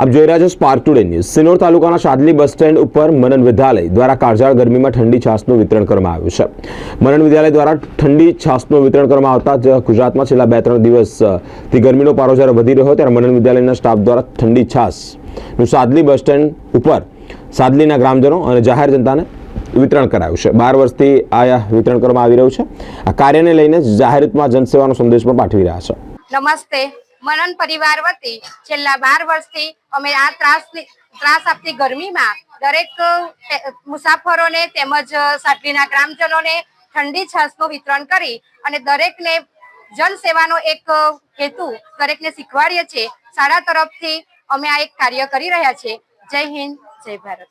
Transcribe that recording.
આપ જોઈ રહ્યા છો સ્પાર્ક ટુડે ન્યૂઝ સિનોર તાલુકાના શાદલી બસ સ્ટેન્ડ ઉપર મનન વિદ્યાલય દ્વારા કાળઝાળ ગરમીમાં ઠંડી છાસનું વિતરણ કરવામાં આવ્યું છે. મનન વિદ્યાલય દ્વારા ઠંડી છાસનું વિતરણ કરવામાં આવતા ગુજરાતમાં છેલ્લા બે ત્રણ દિવસથી ગરમીનો પારો જ્યારે વધી રહ્યો ત્યારે મનન વિદ્યાલયના સ્ટાફ દ્વારા ઠંડી છાસનું સાદલી બસ સ્ટેન્ડ ઉપર સાદલીના ગ્રામજનો અને જાહેર જનતાને વિતરણ કરાયું છે. બાર વર્ષથી આ વિતરણ કરવામાં આવી રહ્યું છે. આ કાર્યને લઈને જાહેરમાં જનસેવાનો સંદેશ પણ પાઠવી રહ્યા છે. નમસ્તે. મનન પરિવાર વતી છેલ્લા બાર વર્ષથી અમે આ ત્રાસ ત્રાસ આપતી ગરમીમાં દરેક મુસાફરોને તેમજ સાટલીના ગ્રામજનોને ઠંડી છાશનું વિતરણ કરી અને દરેકને જનસેવાનો એક હેતુ દરેકને શીખવાડીએ છીએ. શાળા તરફથી અમે આ એક કાર્ય કરી રહ્યા છીએ. જય હિન્દ, જય ભારત.